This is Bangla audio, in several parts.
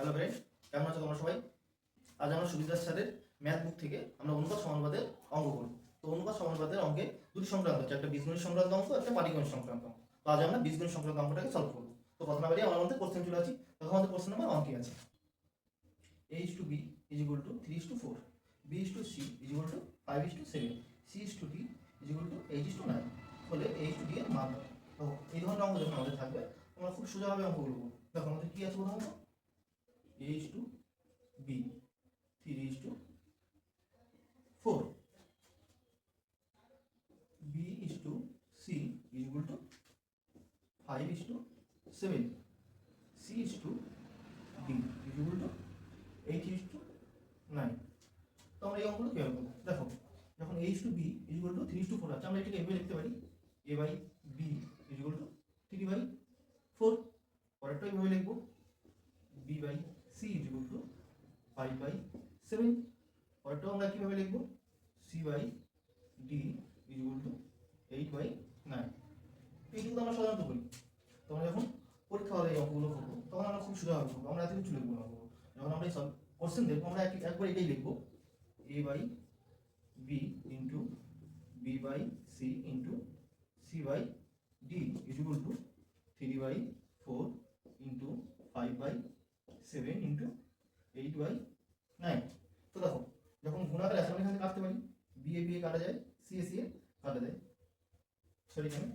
হ্যালো ফ্রেন্ড কেমন আছো তোমরা সবাই? আজ আমরা সুবিধার স্যারের ম্যাথ বুক থেকে আমরা অনুপাত সমানুপাতের অঙ্ক করব। তো অনুপাত সমানুপাতের অঙ্কে দুটি সংক্রান্ত আছে, একটা বীজগণিত সংক্রান্ত অঙ্ক, একটা পাটিগণিত সংক্রান্ত অঙ্ক। তো আজ আমরা বীজগণিত সংক্রান্ত অঙ্কটাকে সলভ করব। তো কথা না বাড়িয়ে আমার মধ্যে কোশ্চেন চলে আছি তখন আমাদের কোশ্চেন নাম্বার অঙ্কে আছে? To b is equal to 3 is to 4 b is to c is equal to 5 is to 7 c is to d is equal to 8 is to 9 বলে a is to d এর মান তো এই ধরনের অঙ্ক যখন আমাদের থাকবে আমরা খুব সোজাভাবে অঙ্কগুলো করব দেখো আমাদের কি আছে প্রথমত? A is to b 3 is to 4 b is to c is equal to 5 is to 7 c is to d is equal to 8 is to 9 তো আমরা এই অঙ্কগুলো কীভাবে করব দেখো যখন a is to b is equal to 3 is to 4 আছে আমরা এটাকে এভাবে লিখতে পারি a by b is equal to 3 by 4 পরেরটা এভাবে লিখব b by c is equal to 5 by 7 পরেরটাও আমরা কীভাবে লিখব? C by d is equal to 8 by 9 এইটুকু তো আমরা সাধারণত করি। তোমরা যখন পরীক্ষা হলে এই অঙ্কগুলো করব, তখন আমরা খুব সুন্দরভাবে করব আমরা এত কিছু লিখব না। যখন আমরা এই সব কোশ্চেন দেখব, আমরা এক- একবার এটাই লিখব। A by B into B by C into C by D is equal to three by four into five by seven into eight by nine তো দেখো, যখন গুণাকার আছে আমরা এখানে কাটতে পারি বি এ বি এ কাটা যায় সি এ কাটা যায়। সরি এখানে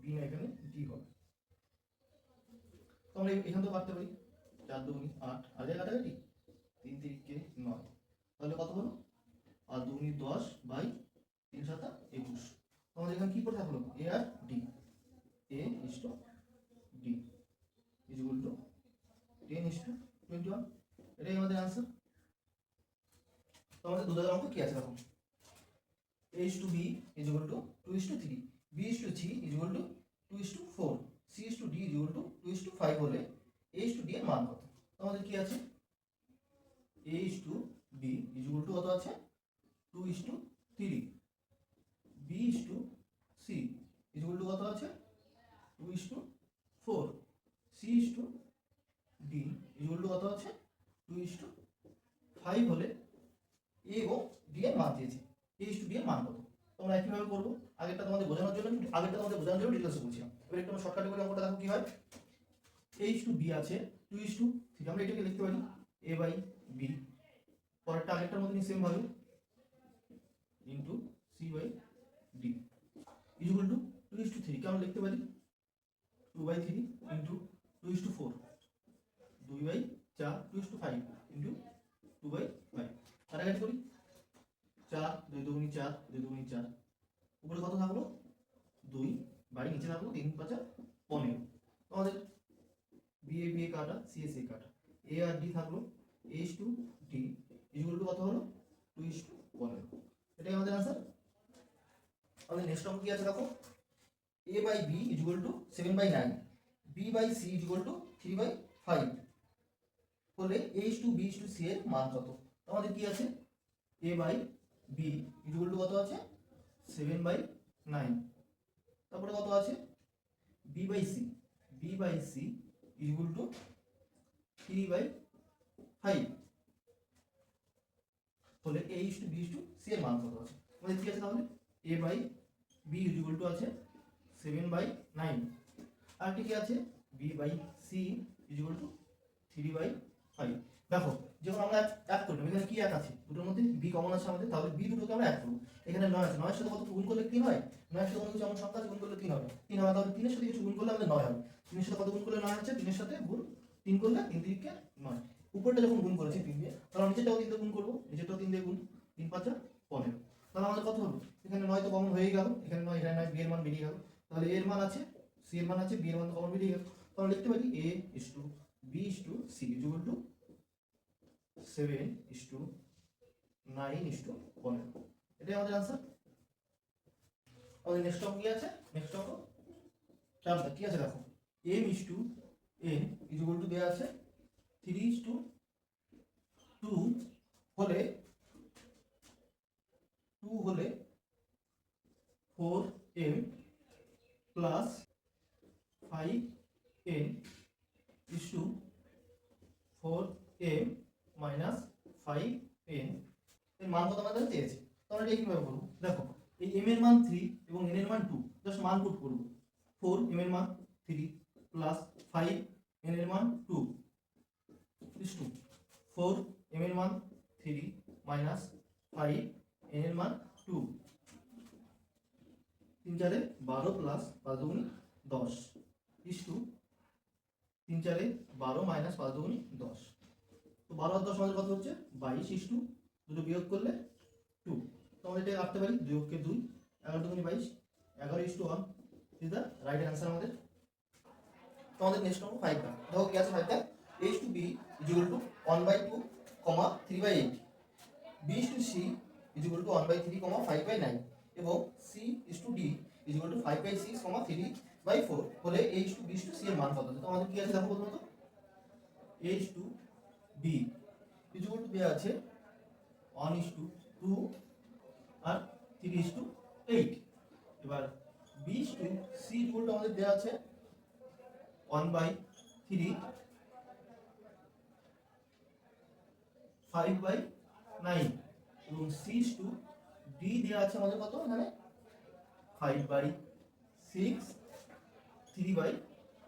বি না, এখানে ডি হবে। তো আমরা এখান থেকে কাটতে পারি। চার দুগুনি আট। আর যায় কাটাকাটি তিন তিরিকে নয়। তাহলে কত হলো? আর দুগুনি দশ বাই তিন সাতা একুশ। তো আমাদের এখানে কি করে থাকল? A R D A is to D is to ten is to twenty one এটাই আমাদের আনসার তো আমাদের দুধের অঙ্ক কি আছে দেখো a is to b is equal to 2 is to 3 b is to c is equal to 2 is to 4 c is to d is equal to 2 is to 5 হলে a is to d এর মান কত আমাদের কি আছে a is to b is equal to কত আছে 2 is to 3 b is to c is equal to কত আছে 2 is to 4 c is to d is equal কত আছে? 2 is to 5 হলে a এবং d এর মান দিয়েছে। A is to b এর মান কত? তোমরা কীভাবে করব। আগেরটা তোমাদের বোঝানোর জন্য আগেরটা তোমাদের বোঝানোর জন্য ডিটেলস বলছিলাম। এবার একটু আমরা করে অঙ্কটা দেখো কি হয়। A is to b আছে 2 is to 3 আমরা এটাকে লিখতে পারি a বাই b পরেরটা আগেরটার মতনই সেম ভাবে। Into c by d is equal to 2 is to 3 কে আমরা লিখতে পারি? 2 by 3 into 2 is to 4 2 by 4 2 is to 5 into 2 by 5 কাটাকাটি করি। চার, দুই দুগুনি চার, দুই দুগুনি চার। উপরে কত থাকল? দুই। বাড়ি নিচে থাকল তিন পাঁচা পনেরো। আমাদের বি এ বি এ কাটা, সি কাটা। এ আর ডি থাকল A H to D. Two কত হলো? টু ইস টু পনেরো। এটাই আমাদের আনসার আমাদের নেক্সট অঙ্ক কি আছে দেখো? A by B equal to seven by nine. B by C equal to three by five. হলে H to B to C এর মান কত? আমাদের কি আছে? A by B equal to কত আছে? সেভেন বাই নাইন তারপরে কত আছে? B by C B by C equal to three by five তাহলে A is to B is to C এর মান কত আছে? আমাদের কি আছে তাহলে? A by B equal to আছে সেভেন বাই নাইন আর কি আছে? B by C equal to three by five দেখো যখন আমরা এক- করলাম, এখানে কি এক আছে? দুটোর মধ্যে বি কমন আছে আমাদের, তাহলে বি দুটোকে আমরা এক করব। এখানে নয় আছে। নয়ের সাথে কত গুণ করলে তিন হয়? নয়ের সাথে কোনো কিছু সংখ্যা গুণ করলে তিন হবে? তিন হবে? তাহলে তিনের সাথে কিছু গুণ করলে আমাদের নয় হবে। তিনের সাথে কত গুণ করলে নয় হচ্ছে তিনের সাথে গুণ তিন করলে তিন তিনকে নয়। উপরটা যখন গুণ করেছি তিন দিয়ে, তাহলে নিচেরটাও তিন দিয়ে গুণ করব, নিচেরটাও তিন দিয়ে গুণ, তিন পাঁচা পনেরো। তাহলে আমাদের কত হলো এখানে নয় তো কমন হয়েই গেল। এখানে নয় এখানে নয় বি এর মান বেরিয়ে গেল। তাহলে এর মান আছে সি এর মান আছে বি এর মান কমন বেরিয়ে গেল। তাহলে লিখতে পারি A is to B is to C equal to seven is to nine is to পনেরো এটাই আমাদের আনসার আমাদের নেক্সট অঙ্ক কি আছে? নেক্সট অঙ্ক চারটা কি আছে দেখো? M is to N is equal to দেওয়া আছে থ্রি ইস টু টু হলে টু হলে four M plus five N is to four M minus five N, এর মান কত আমাদের চেয়েছে তো আমরা এটা কীভাবে করব? দেখো, এই এম এর মান থ্রি এবং এন এর মান টু জাস্ট মান পুট করব। ফোর এম এর মান থ্রি প্লাস ফাইভ এন এর মান two is to four M এর মান থ্রি মাইনাস ফাইভ এন এর মান টু তিন চারে বারো প্লাস দুগুনি দশ ইস টু তিন চারে বারো মাইনাস পাঁচ দুগুনি দশ। তো বারো আর দশ আমাদের কত হচ্ছে? বাইশ ইস টু। দুটো বিয়োগ করলে টু। তো আমরা এটা রাখতে পারি দুই অক্ষে দুই। এগারো দুগুনি বাইশ। এগারো is to one. Is the right answer আমাদের। তো আমাদের নেক্সট নম্বর ফাইভটা দেখো কি আছে ফাইভটা H to B is equal to one by two comma three by eight B is to C is equal to one by three comma five by nine এবং C is to D is equal to five by six comma three by four হলে H to B to C এর মান কত? তো আমাদের কি আছে দেখো প্রথমত? H to B is equal to দেওয়া আছে ওয়ান ইজ টু টু আর থ্রি ইজ টু এইট এবার B is to C is equal to আমাদের দেওয়া আছে one by three five by nine এবং সিক্স টু ডি দেওয়া আছে আমাদের কত? এখানে five by six three by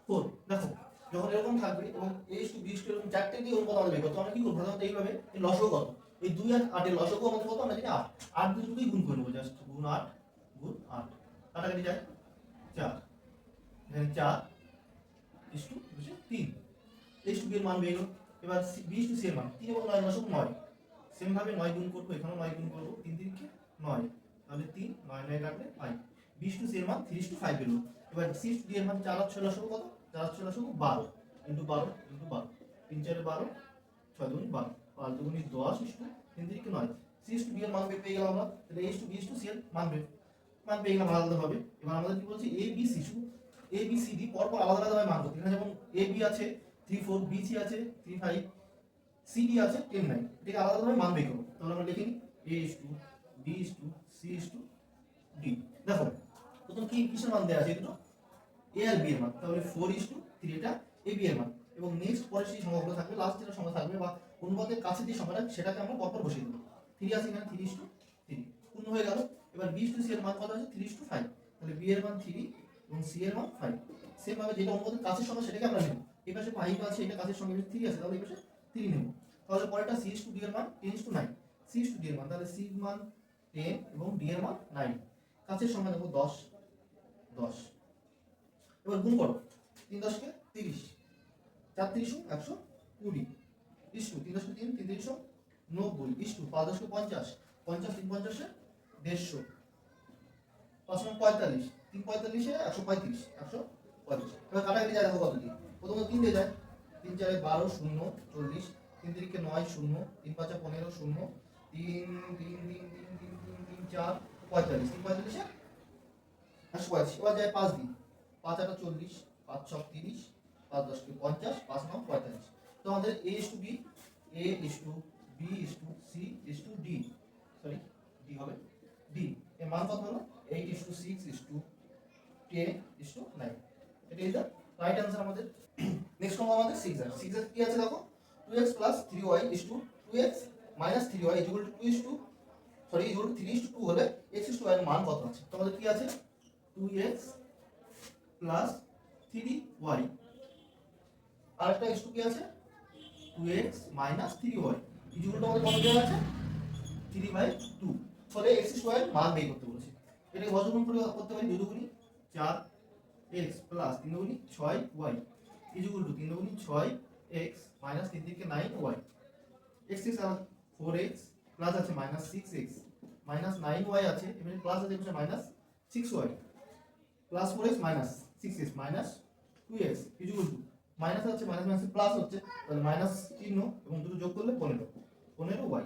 four দেখো, যখন এরকম থাকবে এবং এইচ টু বিশ টু এরকম চারটে দিয়ে অনুপাত আমাদের বের আমরা কি করব? প্রথমত এইভাবে এই লসও কত? এই দুই আর আটের লসও আমাদের কত? আমরা জানি আট। আট দুটোই গুণ করে নেব জাস্ট গুণ আট গুণ আট। কাটাকাটি যায়। চার। এখানে চার ইস টু বসে তিন। এইচ টু বি এর মান বেরো এবার বিশ টু সি মান। তিন এবং নয় লসক নয়। সেম ভাবে নয় গুণ করব, এখানেও নয় গুণ করব। তিন তিনকে নয়। তাহলে তিন, নয় নয় কাটলে five B is to C মান থ্রি টু ফাইভ বেরো এবার সিক্স ডি এর মান চার আর লসক কত চার আর বারো। ইন্টু বারো ইন্টু বারো। তিন চারে বারো, ছয় দুগুনি বারো। পাঁচ দুগুনি দশ ইস টু তিন তিনকে নয়। সিক্স টু বি এর মান পেয়ে গেলাম আমরা। তাহলে H to B to C এর মান বের। মান পেয়ে গেলাম আলাদা ভাবে। এবার আমাদের কি বলছে? এ বি সি শুধু এ বি সি ডি পরপর আলাদা আলাদা ভাবে মান করতে। এখানে যেমন এ বি আছে থ্রি ফোর বি সি আছে থ্রি ফাইভ সি ডি আছে টেন নাইন এটাকে আলাদা ভাবে মান বের করব। তাহলে আমরা লিখে নিই A is to B is to C is to D দেখো প্রথম কি, কিসের মান দেওয়া আছে দুটো এ আর বি এর মান। তাহলে ফোর ইস টু থ্রি এটা এ বি এর মান। এবং নেক্সট পরে সেই সংখ্যাগুলো থাকবে লাস্ট যেটা সংখ্যা থাকবে বা অনুপাতের কাছে যে সংখ্যাটা সেটাকে আমরা পরপর বসিয়ে দেবো। থ্রি আছে এখানে থ্রি ইস টু থ্রি পূর্ণ হয়ে গেল। এবার বি টু সি এর মান কত আছে? থ্রি ইস টু ফাইভ তাহলে বি এর মান থ্রি এবং সি এর মান ফাইভ সেম ভাবে যেটা অনুপাতের কাছের সংখ্যা সেটাকে আমরা নেব। এই পাশে ফাইভ আছে, এটা কাছের সঙ্গে থ্রি আছে তাহলে এই পাশে থ্রি নেব। তাহলে পরেরটা সি ইস টু ডি এর মান ten is to nine C is to D এর মান। তাহলে সি মান টেন এবং ডি এর মান নাইন কাছের সংখ্যা নেব দশ। দশ। এবার গুণ করো। তিন দশকে তিরিশ। চার তিরিশো একশো কুড়ি। ইস্টু তিন দশকে তিন তিন তিনশো নব্বই। ইস্টু পাঁচ দশকে পঞ্চাশ। পঞ্চাশ তিন পঞ্চাশে দেড়শো। পাঁচ পঁয়তাল্লিশ। তিন পঁয়তাল্লিশে একশো পঁয়ত্রিশ একশো পঁয়ত্রিশ। এবার কাটাকাটি যায় দেখো কত দিয়ে প্রথমত তিন দিয়ে যায়। তিন চারে বারো, শূন্য, চল্লিশ। তিন তিরিকে নয়, শূন্য। তিন পাঁচে পনেরো, শূন্য। তিন তিন তিন তিন তিন তিন তিন, চার, পঁয়তাল্লিশ। তিন পঁয়তাল্লিশে পঁয়ত্রিশ এবার যায় পাঁচ দিন পাঁচ আটা চল্লিশ পাঁচ ছ তিরিশ পাঁচ দশকে পঞ্চাশ পাঁচ নয় পঁয়তাল্লিশ তো আমাদের A is to B A is to B is to C is to D sorry D হবে ডি এর মান কত হলো eight is to six is to ten is to nine এটা ইজ দ্য রাইট অ্যান্সার আমাদের নেক্সট নম্বর আমাদের সিক্স আর সিক্স কি আছে দেখো two X plus three Y is to two X minus three Y is to two two sorry two three is to two হলে এক্স ইস টু ওয়াই মান কত আছে তো আমাদের কি আছে two X plus three Y আর একটা এক্স কি আছে? Two X minus three Y ইজুগুলো আমাদের কত দেওয়া আছে? থ্রি বাই টু ফলে এক্স স্কোয়ার মান বের করতে বলেছে। এটাকে বর্গমূল করে করতে পারি দুগুণি চার এক্স প্লাস তিন দুগুণি ছয় ওয়াই ইজুগুল তিন দুগুণি ছয় এক্স মাইনাস তিন থেকে nine Y X six four X plus আছে minus six X minus nine Y আছে, এবারে প্লাস আছে minus six Y plus four X minus six X minus two X two minus হচ্ছে মাইনাস মাইনাস প্লাস হচ্ছে, তাহলে মাইনাস চিহ্ন এবং দুটো যোগ করলে পনেরো পনেরো ওয়াই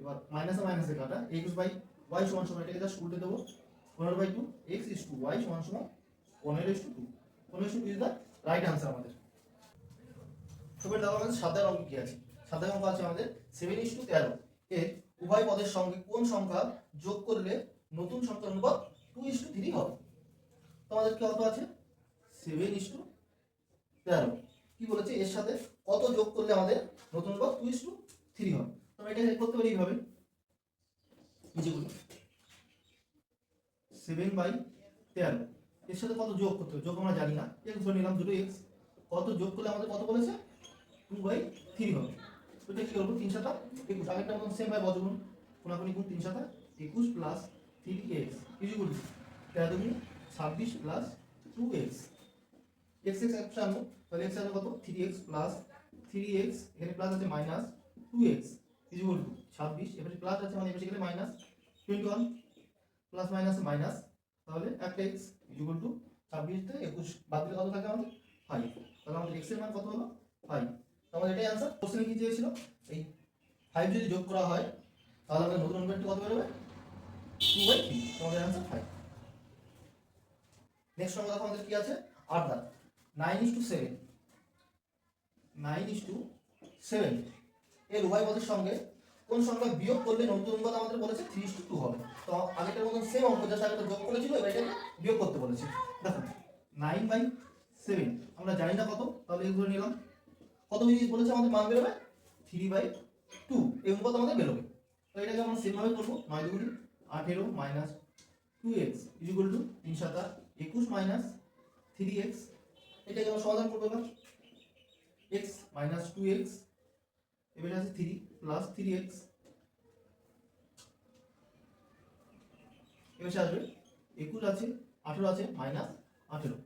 এবার মাইনাসে মাইনাসে কাটা এক্স বাই ওয়াই সমান সমান, এটাকে জাস্ট উল্টে দেবো। পনেরো by two X is to Y সমান সমান পনেরো ইস টু টু পনেরো is to is the right answer আমাদের। তবে দেখো আমাদের সাদা অঙ্ক কি আছে? সাদা অঙ্ক আছে আমাদের সেভেন ইস টু তেরো। এর উভয় পদের সঙ্গে কোন সংখ্যা যোগ করলে নতুন সংখ্যার অনুপাত টু ইস টু থ্রি হবে? তোমাদের কি কত আছে? সেভেন ইস টু তেরো। কি বলেছে? এর সাথে কত যোগ করলে আমাদের নতুন অনুপাত টু ইস টু থ্রি হবে? তোমরা এটা করতে পারি এইভাবে। নিচে বলি সেভেন বাই তেরো। এর সাথে কত যোগ করতে হবে? যোগ আমরা জানি না। এক্স ধরে নিলাম দুটো এক্স কত যোগ করলে আমাদের কত বলেছে? টু বাই থ্রি হবে। তো এটা কি করব তিন সাতা একুশ। আগেরটা মতন সেম বাই বজগুণ কোনাকুনি গুণ তিন সাতা একুশ প্লাস থ্রি এক্স কিছু করবি তেরো দুগুণ ছাব্বিশ plus two X X X একশো আনব তাহলে এক্স আছে কত? Three X plus three X এখানে প্লাস আছে মাইনাস টু এক্স কিছু করব ছাব্বিশ, এবারে প্লাস আছে মানে এবারে গেলে minus twenty one plus minus minus তাহলে একটা এক্স ইকুয়াল টু ছাব্বিশ থেকে একুশ। বাদ দিলে কত থাকে আমাদের? ফাইভ তাহলে আমাদের এক্সের মান কত হলো? ফাইভ আমাদের এটাই আনসার কোশ্চেনে কি চেয়েছিল এই ফাইভ যদি যোগ করা হয়, তাহলে আমাদের নতুন অনুপাতটি কত বেরোবে? টু বাই থ্রি আমাদের আনসার ফাইভ নেক্সট সংখ্যা দেখো আমাদের কি আছে? আট দাগ nine is to seven nine is to seven এর উভয় পদের সঙ্গে কোন সংখ্যা বিয়োগ করলে নতুন অনুপাত আমাদের বলেছে থ্রি ইস টু টু হবে। তো আগেরটার মতন সেম অঙ্ক যার সাথে যোগ করেছিল, এবার এটাকে বিয়োগ করতে বলেছে। দেখো নাইন বাই সেভেন আমরা জানি না কত, তাহলে ধরে নিলাম। কত জিনিস বলেছে আমাদের মান বেরোবে? থ্রি বাই টু এই অনুপাত আমাদের বেরোবে। তো এটাকে আমরা সেমভাবে করব, নয় দুগুণি আঠেরো minus two X is equal to তিন একুশ মাইনাস থ্রি এক্স এটাকে আমরা সমাধান করব এবার। এক্স মাইনাস টু এক্স এবারে আছে থ্রি প্লাস থ্রি এক্স এবার আসবে, একুশ আছে, আঠেরো আছে মাইনাস আঠেরো।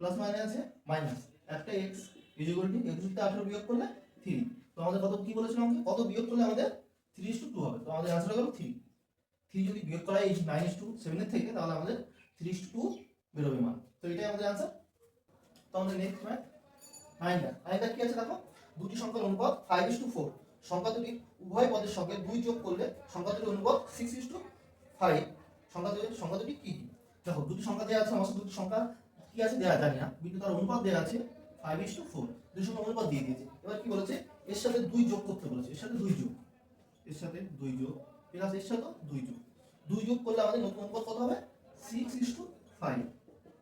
প্লাস মাইনাস আছে মাইনাস একটা এক্স ইজিকুয়াল টু একুশ থেকে আঠেরো বিয়োগ করলে থ্রি তো আমাদের কত কি বলেছিলাম আমাকে কত বিয়োগ করলে আমাদের থ্রি টু টু হবে? তো আমাদের আনসার হলো থ্রি থ্রি যদি বিয়োগ করা এই নাইন টু সেভেনের থেকে, তাহলে আমাদের থ্রি টু বেরোবে মান তো এটাই আমাদের আনসার তো আমাদের নেক্সট ম্যাথ নাইনটা নাইনটা কি আছে দেখো? দুটি সংখ্যার অনুপাত ফাইভ ইস টু ফোর সংখ্যা দুটি উভয় পদের সঙ্গে দুই যোগ করলে সংখ্যা দুটির অনুপাত সিক্স ইস টু ফাইভ সংখ্যা দুটি সংখ্যা দুটি কি? দেখো, দুটি সংখ্যা দেওয়া আছে আমার দুটি সংখ্যা কি আছে দেওয়া জানি না, কিন্তু তার অনুপাত দেওয়া আছে ফাইভ ইস টু ফোর দুই সংখ্যা অনুপাত দিয়ে দিয়েছে। এবার কি বলেছে? এর সাথে দুই যোগ করতে বলেছে। এর সাথে দুই যোগ। এর সাথে দুই যোগ। প্লাস এর সাথে দুই যোগ। দুই যোগ করলে আমাদের নতুন অনুপাত কত হবে? সিক্স ইস টু ফাইভ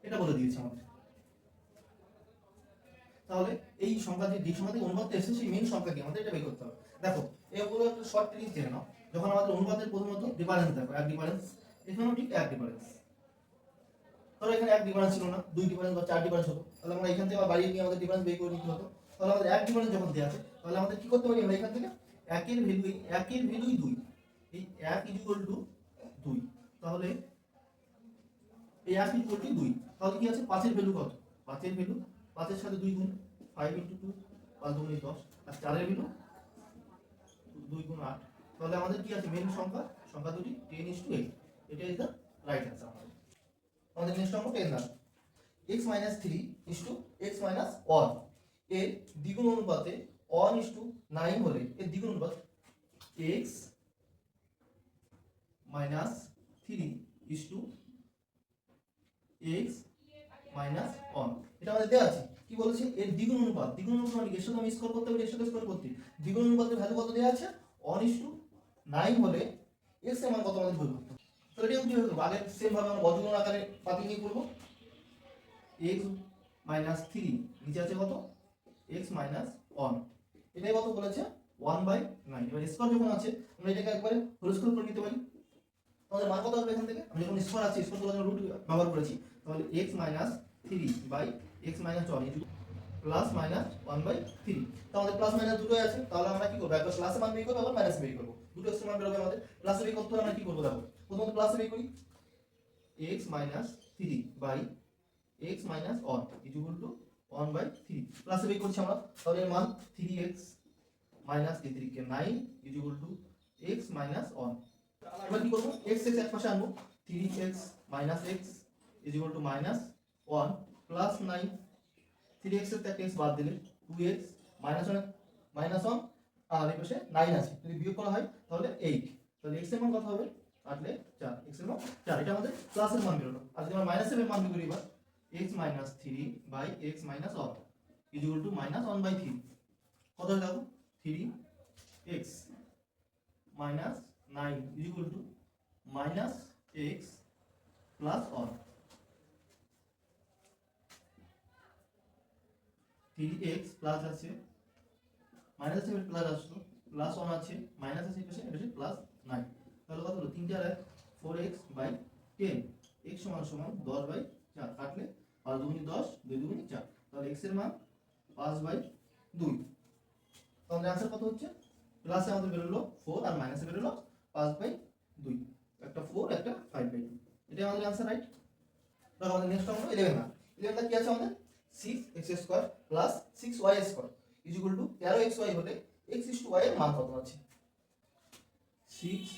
এটা বলে দিয়েছে আমাদের। তাহলে এই সংখ্যা যে যে সংখ্যা থেকে অনুপাত এসেছে, সেই মেন সংখ্যা কি? আমাদের এটা বের করতে হবে। দেখো, এগুলো একটা শর্ট ট্রিক জেনে নাও। যখন আমাদের অনুপাতের প্রথমত ডিফারেন্স দেখো, এক ডিফারেন্স এখানেও ঠিক এক ডিফারেন্স ধরো এখানে এক ডিফারেন্স ছিল না, দুই ডিফারেন্স বা চার ডিফারেন্স হতো। তাহলে আমরা এখান থেকে বাড়িয়ে নিয়ে আমাদের ডিফারেন্স বের করে নিতে হতো। তাহলে আমাদের এক ডিফারেন্স যখন দেওয়া আছে, তাহলে আমাদের কি করতে পারি আমরা এখান থেকে একের ভ্যালু একের ভ্যালুই দুই। এই এক ইকুয়াল টু দুই। তাহলে এই এক ইকুয়াল দুই। তাহলে কি আছে? পাঁচের ভ্যালু কত? পাঁচের ভ্যালু পাঁচের সাথে দুই গুণ ফাইভ ইন্টু টু পাঁচ দুগুণে দশ। আর চারের ভ্যালু দুই গুণ আট। তাহলে আমাদের কি আছে? মেন সংখ্যা সংখ্যা দুটি টেন ইস টু এইট এটা ইজ দ্য রাইট অ্যান্সার আমাদের। আমাদের নেক্সট অঙ্ক টেন দাম X minus three is to X minus ওয়ানের দ্বিগুণ অনুপাতে ওয়ান ইস টু নাইন হলে এর দ্বিগুণ অনুপাত X minus three is to X minus one এটা আমাদের দেওয়া আছে। কি বলেছে? এর দ্বিগুণ অনুপাত। দ্বিগুণ অনুপাত মানে এর সাথে আমি স্কোর করতে পারি এর সাথে স্কোর করতে দ্বিগুণ অনুপাতের ভ্যালু কত দেওয়া আছে? ওয়ান ইস টু নাইন হলে এক্সের মান কত আমাদের বের করতে তো এটাও কি করব আগে সেম ভাবে আমরা বর্গমূল আকারে পাতি নিয়ে করব। এক্স মাইনাস থ্রি নিচে আছে কত? এক্স মাইনাস ওয়ান এটাই কত বলেছে? ওয়ান বাই নাইন এবার স্কোয়ার যখন আছে, আমরা এটাকে একবারে হোল করে নিতে পারি। আমাদের মান কত হবে এখান থেকে? আমি যখন স্কোয়ার আছে স্কোয়ার করার রুট ব্যবহার করেছি, তাহলে X minus three by X minus one plus minus one by three তো আমাদের প্লাস মাইনাস দুটোই আছে, তাহলে আমরা কি করব? একবার প্লাসে মান বের করব, আবার মাইনাসে বের করব। দুটো এক্স মান বেরোবে আমাদের। প্লাসে বের করতে হলে আমরা কি করব দেখো? প্রথমত প্লাসে বের করি। X minus three by x minus one equal to one by three প্লাসে বের করছি আমরা। তাহলে এর মান three x minus three K nine equal to x minus one এবার কি করব? এক্স এক্স এক পাশে আনব। Three x minus x is equal to minus one plus nine three এক্সের থেকে এক্স বাদ দিলে two x minus one minus one আর এই পাশে নাইন আছে। যদি বিয়োগ করা হয়, তাহলে এইট তাহলে এক্সের মান কত হবে? কাটলে চার। এক্সের মান চার। এটা আমাদের প্লাসের মান বেরোলো। আর যদি আমরা মাইনাসের মান বের করি এবার। X minus three by x minus one is equal to minus one by three কত হয়ে যাব three x minus nine equal to minus x plus one three x plus আছে মাইনাস আছে প্লাস আসলো প্লাস ওয়ান আছে মাইনাস আছে পাশে এটা হচ্ছে প্লাস নাইন তাহলে কত হলো? তিনটে আর এক four x by ten x সমান সমান দশ বাই চার, কাটলে পাঁচ দুগুনি দশ, দুই দুগুনি চার। তাহলে এক্সের মান পাঁচ বাই দুই। তো আমাদের আনসার কত হচ্ছে? প্লাসে আমাদের বেরোলো ফোর আর মাইনাসে বেরোলো পাঁচ বাই দুই। একটা ফোর একটা ফাইভ বাই টু এটাই আমাদের আনসার রাইট তাহলে আমাদের নেক্সট হলো ইলেভেন না ইলেভেনটা কি আছে আমাদের? Six x square plus six y square is equal to তেরো এক্স ওয়াই হলে এক্স ইস টু ওয়াই এর মান কত আছে? Six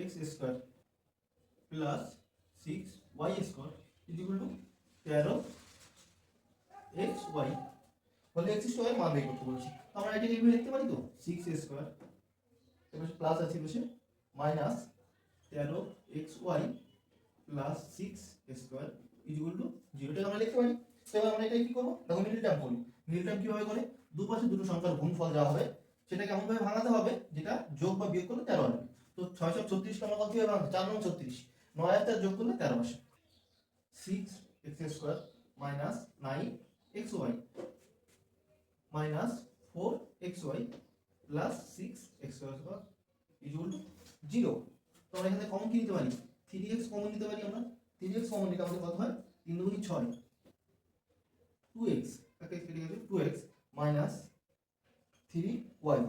x square plus six y square is equal to তেরো এক্স ওয়াই বলে এক্স ইস টু ওয়াই মান বের করতে বলছি। আমরা এটাকে এইভাবে লিখতে পারি তো? সিক্স স্কোয়ার প্লাস আছে বসে। মাইনাস তেরো x y plus six square is equal to জিরোটাকে আমরা লিখতে পারি। তো আমরা এটা কি করব? দেখো মিডিল টার্ম করি। মিডিল টার্ম কীভাবে করে? দুপাশে দুটো সংখ্যার গুণফল যা হবে। সেটাকে এমন ভাবে ভাঙাতে হবে, যেটা যোগ বা বিয়োগ করলে তেরো আসবে। তো ছয়শো ছত্রিশ আমরা কত কীভাবে ভাঙবো? চার নং ছত্রিশ। নয় আর চার যোগ করলে তেরো আসে। Six x square minus nine x y minus four x y plus six x square equal to zero. তো আমরা এখানে কমন কি নিতে পারি? থ্রি এক্স কমন নিতে পারি আমরা। থ্রি এক্স কমন নিতে আমাদের কত হয়? তিন দুগুণি ছয়। টু এক্স একটা কেটে গেছে two x minus three y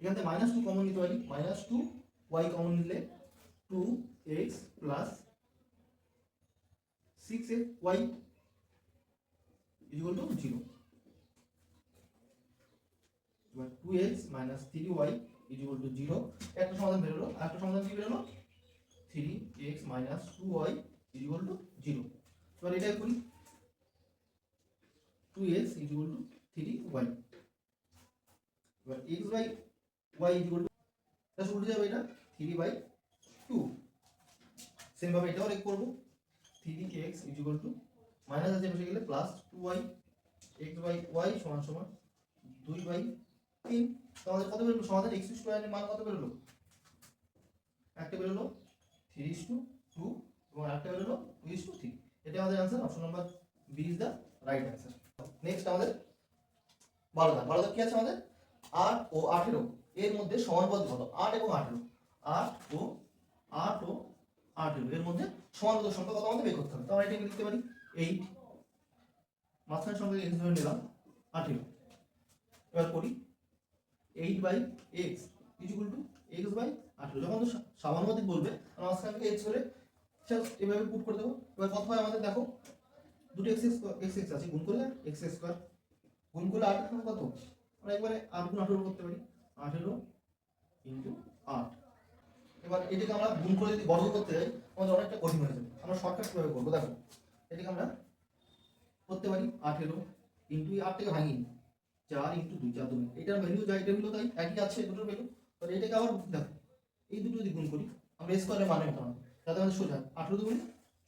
এখান থেকে মাইনাস টু কমন নিতে পারি। মাইনাস টু ওয়াই কমন নিলে two x plus six x y equal to zero two x minus three y equal to zero একটা সমাধান বেরোলো আর একটা সমাধান কি বেরোলো three x minus two y equal to zero এবার এটাই করি। Two x equal to three y এবার x by y equal to এটা উল্টে যাবে এটা থ্রি বাই টু সেমভাবে এটাও রেক করব। Three x equal to minus আছে, বসে গেলে plus two y x by y সমান সমান দুই বাই তিন। তো আমাদের কত বেরোলো? সমাধান এক্স স্কোয়ারের মান কত বেরোলো? একটা বেরোলো থ্রি ইস টু টু এবং একটা বেরোলো টু ইস টু থ্রি এটা আমাদের answer option number B is the right answer next আমাদের বারো বারোদা বারোদা কি আছে আমাদের? আট ও আঠেরো। এর মধ্যে সমানুপাত কত? আট এবং আঠেরো। আট ও আট ও আঠেরো। এর মধ্যে সমানুপাত সংখ্যা কত আমাদের বের করতে হবে? তো আমরা লিখতে পারি। এইট মাঝখানে সংখ্যা এক্স ধরে নিলাম, আঠেরো। এবার করি। Eight by x equal to x by আঠেরো। যখন তো সমানুপাতিক বলবে মাঝখান থেকে এক্স হলে এভাবে পুট করে দেবো। এবার কত হয় আমাদের? দেখো, দুটো এক্স এক্স এক্স আছে গুণ করলে এক্স স্কোয়ার গুণ করলে আট কত? আমরা একবারে আট গুণ আঠেরো করতে পারি। আঠেরো ইন্টু আট। এবার এটাকে আমরা গুণ করে যদি বর্গ করতে যাই, আমাদের অনেকটা কঠিন হয়ে যাবে। আমরা শর্টকাট কীভাবে করব? দেখো, এটাকে আমরা করতে পারি আঠেরো ইন্টু আটটাকে ভাঙি চার ইন্টু দুই, চার দুই এটার ভ্যালু যা, এটা হলো তাই, একই আছে দুটোর ভ্যালু তাহলে এটাকে আবার দেখো, এই দুটো যদি গুণ করি, আমরা স্কোয়ারের মানে পেতাম তাতে আমাদের সোজা, আঠেরো দুগুণ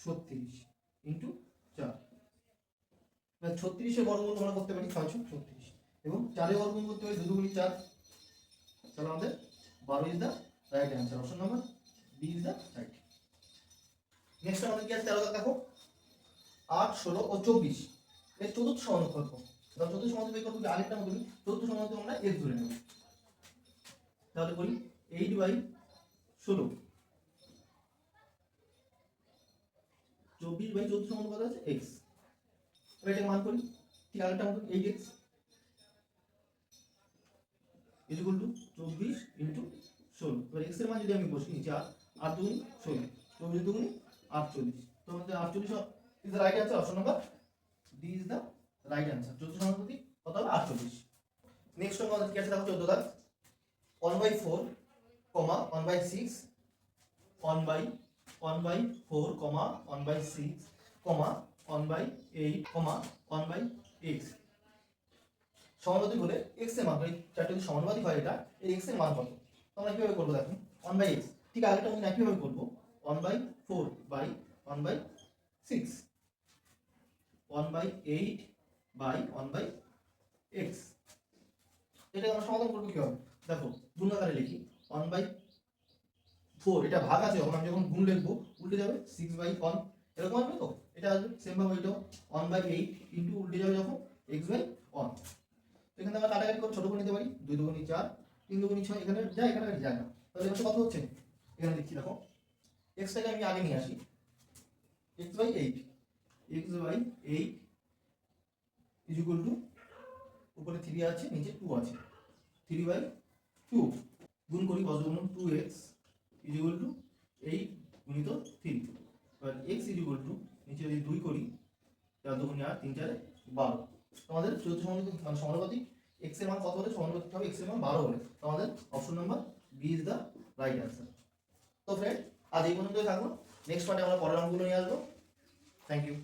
ছত্রিশ ইন্টু চার। এবার ছত্রিশের বর্গমূল আমরা করতে পারি ছয়শো ছত্রিশ। এবং চারের বর্গমূল করতে পারি দুগুণি চার। তাহলে আমাদের বারো is the right answer option number B is the right next আমাদের কি আছে? তেরো দেখো, আট, ষোলো ও চব্বিশ। এর চতুর্থ সমানুপাত তাহলে চতুর্থ সমানুপাত বের করতে আরেকটা মতো চতুর্থ সমানুপাত আমরা এক্স ধরে নেব। তাহলে করি এইট বাই ষোলো। চব্বিশ বাই চোদ্দ সমানুপাত আছে? এক্স এটাকে মান করি, ঠিক আরেকটা মতো এইট এক্স ইকুয়াল টু চব্বিশ ইন্টু ষোলো। এবার এক্সের মান যদি আমি বসি চার আট দুগুণ ষোলো, চব্বিশ দুগুণ আটচল্লিশ। তো আমাদের আটচল্লিশ is the right answer option number D is the right answer চোদ্দ সমানুপাতি কত? হবে? আটচল্লিশ। নেক্সট আমাদের কি আছে? দেখো চোদ্দ দাগ one by four comma one by six one by one by four comma one by six comma one by eight comma one by x সমানুপাতিক হলে এক্সের মান, এই চারটে যদি সমানুপাতিক হয় এটা, এই এক্সের মান কত? আমরা কীভাবে করব দেখো? ওয়ান বাই এক্স ঠিক আগেটা আমি একইভাবে করব? One by four by one by six one by eight by one by x এটাকে আমরা সমাধান করব কীভাবে দেখো গুণ আকারে লিখি ওয়ান বাই ফোর এটা ভাগ আছে যখন আমি যখন গুণ লিখব, উল্টে যাবে সিক্স বাই ওয়ান এরকম আসবে তো? এটা আসবে সেম ভাবে এটাও ওয়ান বাই এইট ইন্টু উল্টে যাবে যখন এক্স বাই ওয়ান তো এখানে আমরা কাটাকাটি করে ছোট করে নিতে পারি, দুই দুগুণি চার, তিন দুগুণি ছয়, এখানে যায় এখানে যায় না। তাহলে এখানে কত হচ্ছে? এখানে লিখছি দেখো এক্সটাকে আমি আগে নিয়ে আসি x by eight x by eight is equal to উপরে থ্রি আছে, নিচে টু আছে। থ্রি বাই টু গুণ করি কত গুণ? Two x is equal to eight গুণিত থ্রি এবার এক্স ইজ ইকুয়াল টু নিচে যদি দুই করি চার দুগুণে আট তিন চারে বারো। তোমাদের চতুর্থ সমানুপাতিক মানে সমানুপাতিক এক্সের মান কত হলে? সমানুপাতিক হবে এক্সের মান বারো হলে। তোমাদের option number B is the right answer তো ফ্রেন্ড আজ এই পর্যন্তই থাকব নেক্সট পার্টে আমরা পরের অঙ্কগুলো নিয়ে আসব। Thank you